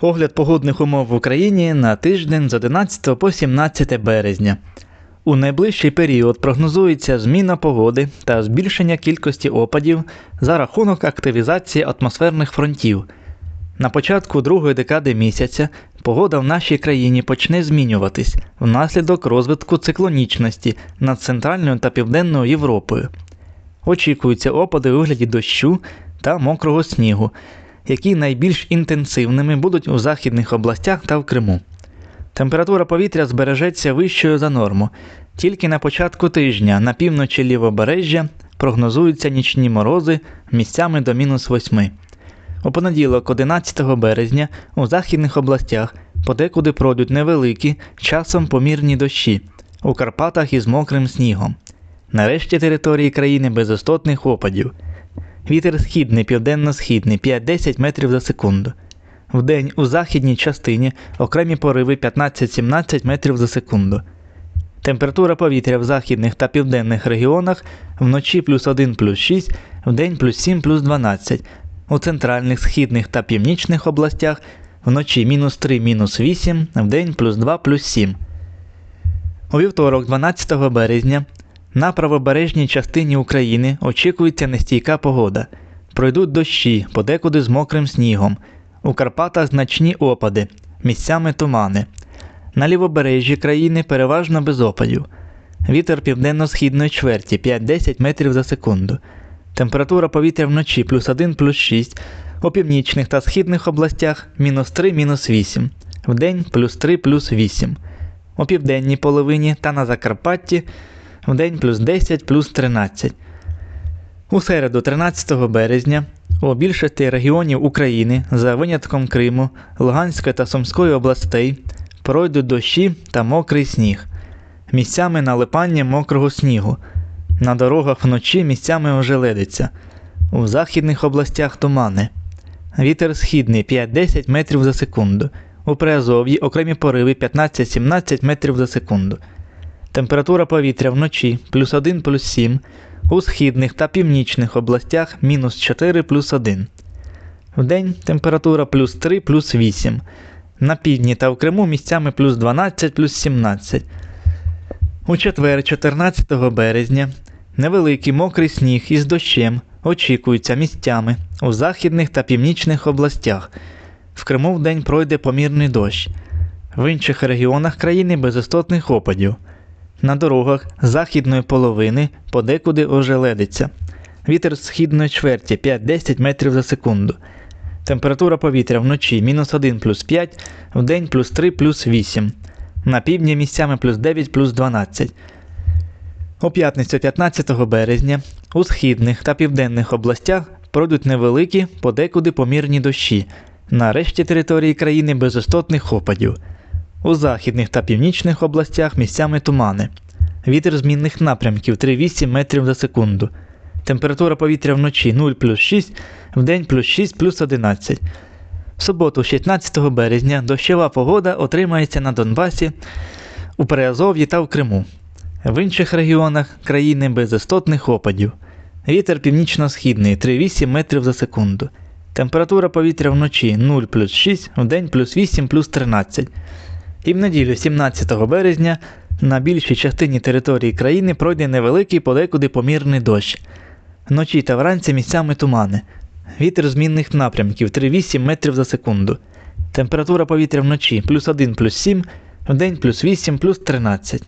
Огляд погодних умов в Україні на тиждень з 11 по 17 березня. У найближчий період прогнозується зміна погоди та збільшення кількості опадів за рахунок активізації атмосферних фронтів. На початку другої декади місяця погода в нашій країні почне змінюватись внаслідок розвитку циклонічності над Центральною та Південною Європою. Очікуються опади у вигляді дощу та мокрого снігу, які найбільш інтенсивними будуть у західних областях та в Криму. Температура повітря збережеться вищою за норму. Тільки на початку тижня на півночі лівобережжя прогнозуються нічні морози місцями до мінус 8. У понеділок, 11 березня, у західних областях подекуди пройдуть невеликі, часом помірні дощі, у Карпатах із мокрим снігом. Нарешті території країни без істотних опадів. Вітер східний, південно-східний 5-10 метрів за секунду. Вдень у західній частині окремі пориви 15-17 метрів за секунду. Температура повітря в західних та південних регіонах вночі плюс 1 плюс 6, вдень плюс 7 плюс 12. У центральних, східних та північних областях вночі мінус 3 мінус 8, вдень плюс 2 плюс 7. У вівторок, 12 березня, на правобережній частині України очікується нестійка погода. Пройдуть дощі, подекуди з мокрим снігом. У Карпатах значні опади, місцями тумани. На лівобережжі країни переважно без опадів. Вітер південно-східної чверті 5-10 метрів за секунду. Температура повітря вночі плюс 1 плюс 6. У північних та східних областях мінус 3 мінус 8. Вдень плюс 3 плюс 8. У південній половині та на Закарпатті вдень плюс 10 плюс 13. У середу, 13 березня, у більшості регіонів України, за винятком Криму, Луганської та Сумської областей, пройдуть дощі та мокрий сніг. Місцями налипання мокрого снігу. На дорогах вночі місцями ожеледиться. У західних областях тумани. Вітер східний 5-10 метрів за секунду. У Приазов'ї окремі пориви 15-17 метрів за секунду. Температура повітря вночі плюс 1 плюс 7. У східних та північних областях мінус 4 плюс 1. Вдень температура плюс 3 плюс 8. На півдні та в Криму місцями плюс 12 плюс 17. У четвер, 14 березня, невеликий мокрий сніг із дощем очікується місцями у західних та північних областях. В Криму вдень пройде помірний дощ. В інших регіонах країни без істотних опадів. На дорогах західної половини подекуди ожеледиться. Вітер східної чверті 5-10 метрів за секунду. Температура повітря вночі мінус 1 плюс 5, вдень плюс 3 плюс 8. На півдні місцями плюс 9 плюс 12. У п'ятницю 15 березня у східних та південних областях пройдуть невеликі, подекуди помірні дощі. На решті території країни без істотних опадів. У західних та північних областях місцями тумани. Вітер змінних напрямків 3-8 метрів за секунду. Температура повітря вночі 0 плюс 6, вдень плюс 6 плюс 11. В суботу, 16 березня, дощова погода отримається на Донбасі, у Приазов'ї та в Криму. В інших регіонах країни без істотних опадів. Вітер північно-східний 3-8 метрів за секунду. Температура повітря вночі 0 плюс 6, вдень плюс 8 плюс 13. І в неділю, 17 березня, на більшій частині території країни пройде невеликий подекуди помірний дощ. Вночі та вранці місцями тумани. Вітер змінних напрямків 3-8 метрів за секунду. Температура повітря вночі плюс 1 плюс 7, вдень плюс 8 плюс 13.